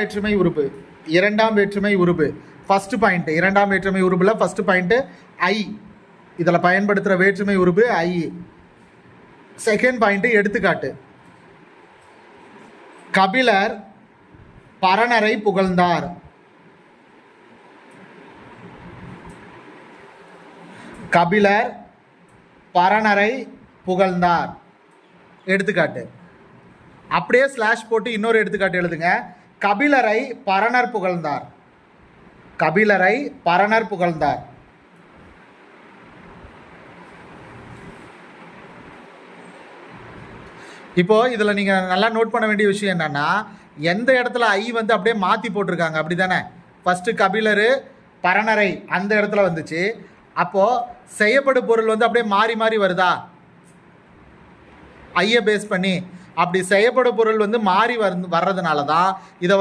வேற்றுமை உறுப்பு. இரண்டாம் வேற்றுமை உறுப்பு. ஃபஸ்ட்டு பாயிண்ட் இரண்டாம் வேற்றுமை உறுப்பில் ஃபஸ்ட்டு பாயிண்ட் ஐ இதில் பயன்படுத்துகிற வேற்றுமை உறுப்பு ஐ செகண்ட் பாயிண்ட் எடுத்துக்காட்டு. கபிலர் பரணரை புகழ்ந்தார். கபிலர் பரணரை புகழ்ந்தார். எடுத்துக்காட்டு. அப்படியே ஸ்லாஷ் போட்டு இன்னொரு எடுத்துக்காட்டு எழுதுங்க. கபிலரை பரணர் புகழ்ந்தார். கபிலரை பரணர் புகழ்ந்தார். இப்போ இதில் நீங்கள் நல்லா நோட் பண்ண வேண்டிய விஷயம் என்னன்னா எந்த இடத்துல ஐ வந்து அப்படியே மாற்றி போட்டிருக்காங்க அப்படி தானே ஃபஸ்ட்டு கபிலர் பரணரை அந்த இடத்துல வந்துச்சு. அப்போது செய்யப்படும் பொருள் வந்து அப்படியே மாறி மாறி வருதா? ஐயை பேஸ் பண்ணி. அப்படி செய்யப்படும் பொருள் வந்து மாறி வர்றதுனால தான் இதை வந்து